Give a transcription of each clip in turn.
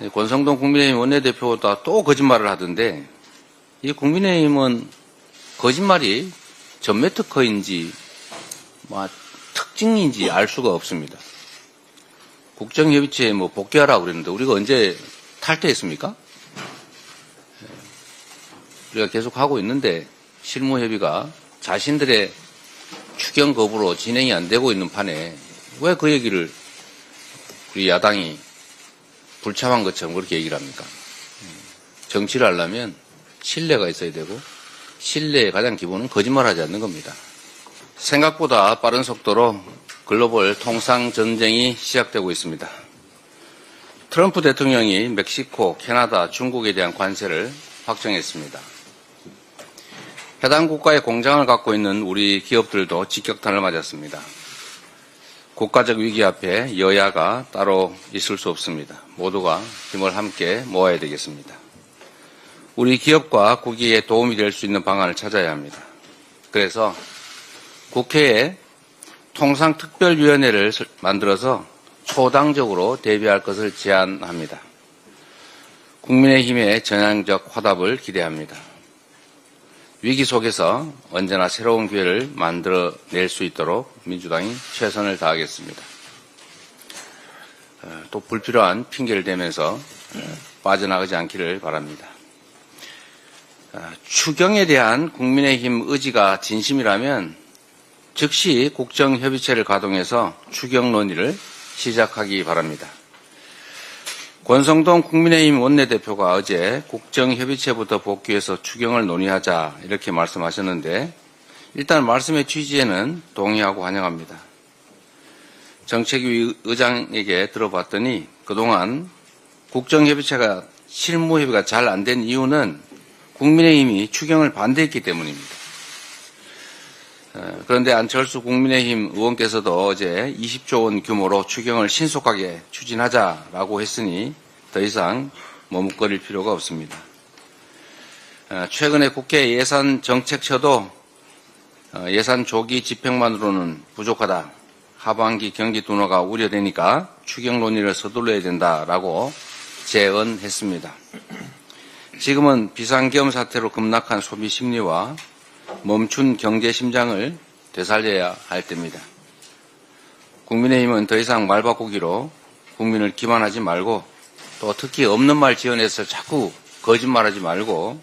예, 권성동 국민의힘 원내대표가 또 거짓말을 하던데 이 국민의힘은 거짓말이 전매 특허인지 뭐 특징인지 알 수가 없습니다. 국정협의체에 뭐 복귀하라고 그랬는데 우리가 언제 탈퇴했습니까? 예, 우리가 계속 하고 있는데 실무협의가 자신들의 추경 거부로 진행이 안 되고 있는 판에 왜 그 얘기를 우리 야당이 불참한 것처럼 그렇게 얘기를 합니까? 음, 정치를 하려면 신뢰가 있어야 되고 신뢰의 가장 기본은 거짓말하지 않는 겁니다. 생각보다 빠른 속도로 글로벌 통상 전쟁이 시작되고 있습니다. 트럼프 대통령이 멕시코, 캐나다, 중국에 대한 관세를 확정했습니다. 해당 국가의 공장을 갖고 있는 우리 기업들도 직격탄을 맞았습니다. 국가적 위기 앞에 여야가 따로 있을 수 없습니다. 모두가 힘을 함께 모아야 되겠습니다. 우리 기업과 국익에 도움이 될 수 있는 방안을 찾아야 합니다. 그래서 국회에 통상특별위원회를 만들어서 초당적으로 대비할 것을 제안합니다. 국민의힘의 전향적 화답을 기대합니다. 위기 속에서 언제나 새로운 기회를 만들어낼 수 있도록 민주당이 최선을 다하겠습니다. 어, 또 불필요한 핑계를 대면서 어, 빠져나가지 않기를 바랍니다. 어, 추경에 대한 국민의힘 의지가 진심이라면 즉시 국정협의체를 가동해서 추경 논의를 시작하기 바랍니다. 권성동 국민의힘 원내대표가 어제 국정협의체부터 복귀해서 추경을 논의하자 이렇게 말씀하셨는데 일단 말씀의 취지에는 동의하고 환영합니다. 정책위 의장에게 들어봤더니 그동안 국정협의체가 실무협의가 잘 안 된 이유는 국민의힘이 추경을 반대했기 때문입니다. 어, 그런데 안철수 국민의힘 의원께서도 어제 20조 원 규모로 추경을 신속하게 추진하자라고 했으니 더 이상 머뭇거릴 필요가 없습니다. 어, 최근에 국회 예산 정책처도 어, 예산 조기 집행만으로는 부족하다. 하반기 경기 둔화가 우려되니까 추경 논의를 서둘러야 된다라고 제언했습니다. 지금은 비상계엄 사태로 급락한 소비 심리와 멈춘 경제 심장을 되살려야 할 때입니다. 국민의힘은 더 이상 말 바꾸기로 국민을 기만하지 말고 또 특히 없는 말 지어내서 자꾸 거짓말하지 말고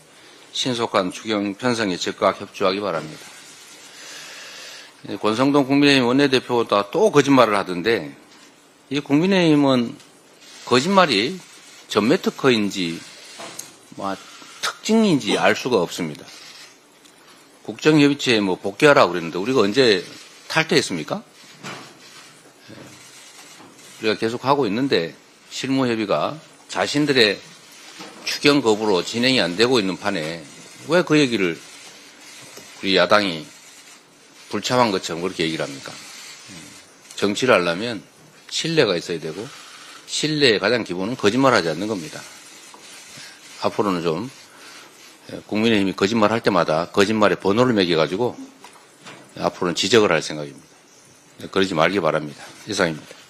신속한 추경 편성에 적극 협조하기 바랍니다. 예, 권성동 국민의힘 원내대표가 또 거짓말을 하던데 이 국민의힘은 거짓말이 전매 특허인지 뭐 특징인지 알 수가 없습니다. 국정협의체에 뭐 복귀하라고 그랬는데 우리가 언제 탈퇴했습니까? 예, 우리가 계속 하고 있는데 실무협의가 자신들의 추경 거부로 진행이 안 되고 있는 판에 왜 그 얘기를 우리 야당이 불참한 것처럼 그렇게 얘기를 합니까? 예, 정치를 하려면 신뢰가 있어야 되고 신뢰의 가장 기본은 거짓말하지 않는 겁니다. 앞으로는 좀 예, 국민의힘이 거짓말 할 때마다 거짓말에 번호를 매겨가지고 앞으로는 지적을 할 생각입니다. 네, 그러지 말기 바랍니다. 이상입니다.